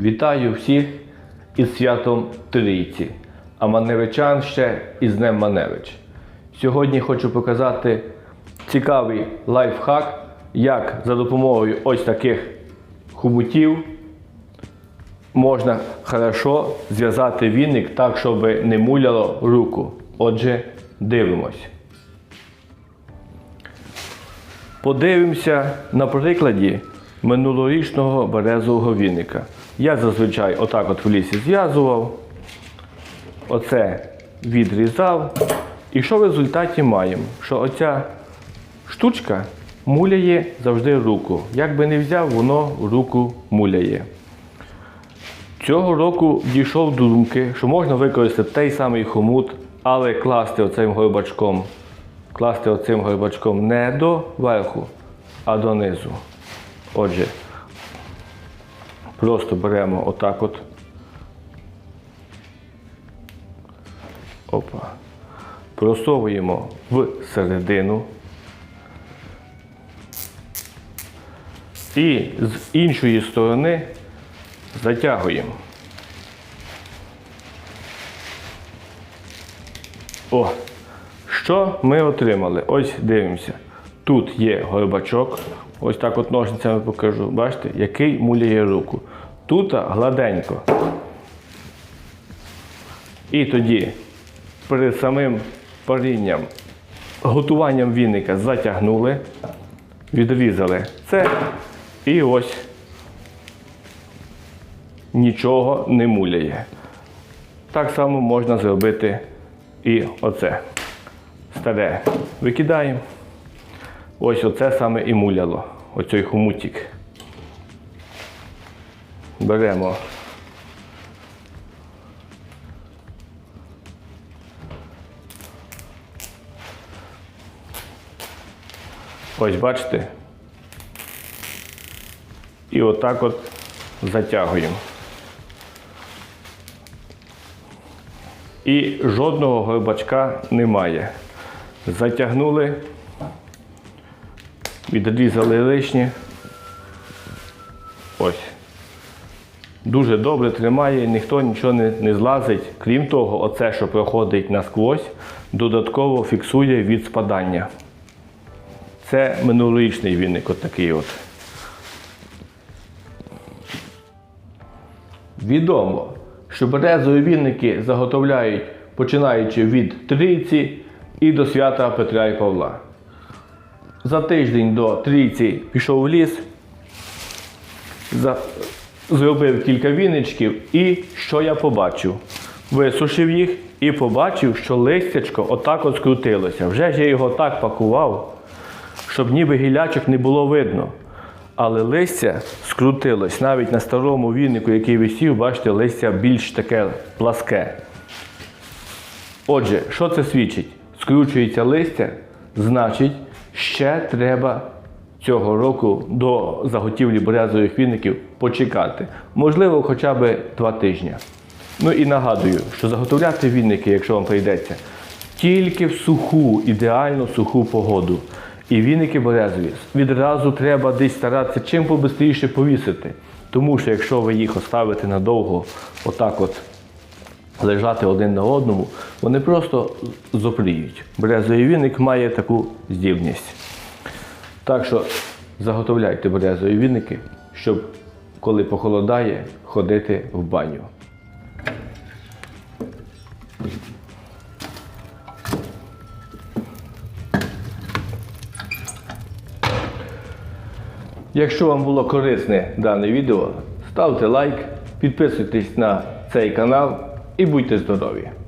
Вітаю всіх із святом Трійці, а Маневичан ще із Днем Маневич. Сьогодні хочу показати цікавий лайфхак, як за допомогою ось таких хомутів можна хорошо зв'язати віник так, щоб не муляло руку. Отже, дивимось. Подивимося на прикладі минулорічного березового віника. Я зазвичай отак от в лісі зв'язував, оце відрізав. І що в результаті маємо? Що оця штучка муляє завжди руку. Як би не взяв, воно руку муляє. Цього року дійшов до думки, що можна використати той самий хомут, але класти оцим горбачком, класти оцим горбачком не до верху, а донизу. Отже, просто беремо отак от. Опа. Просовуємо в середину. І з іншої сторони затягуємо. О, що ми отримали? Ось дивимося. Тут є горбачок. Ось так от ножницями покажу. Бачите, який муляє руку. Тут гладенько. І тоді перед самим парінням, готуванням віника затягнули, відрізали це і ось нічого не муляє. Так само можна зробити і оце. Старе викидаємо. Ось оце саме і муляло. Оцей хомутик. Беремо. Ось бачите. І отак от затягуємо. І жодного горбачка немає. Затягнули, відрізали лишнє. Ось. Дуже добре тримає, ніхто нічого не, не злазить. Крім того, оце, що проходить насквозь, додатково фіксує від спадання. Це минулорічний віник, от такий от. Відомо, що березові вінники заготовляють починаючи від трійці і до свята Петра і Павла. За тиждень до трійці пішов в ліс, за- зробив кілька віничків і що я побачив? Висушив їх і побачив, що листячко отак от скрутилося. Вже ж я його так пакував, щоб ніби гілячок не було видно. Але листя скрутилось. Навіть на старому вінику, який висів, бачите, листя більш таке пласке. Отже, що це свідчить? Скручується листя, значить, ще треба цього року до заготівлі березових віників почекати. Можливо, хоча б два тижні. Ну і нагадую, що заготовляти вінники, якщо вам прийдеться, тільки в суху, ідеально суху погоду. І віники березові відразу треба десь старатися чим побистріше повісити. Тому що якщо ви їх оставите надовго, отак от лежати один на одному, вони просто зопліють. Березовий віник має таку здібність. Так що заготовляйте березові віники, щоб коли похолодає, ходити в баню. Якщо вам було корисне дане відео, ставте лайк, підписуйтесь на цей канал і будьте здорові!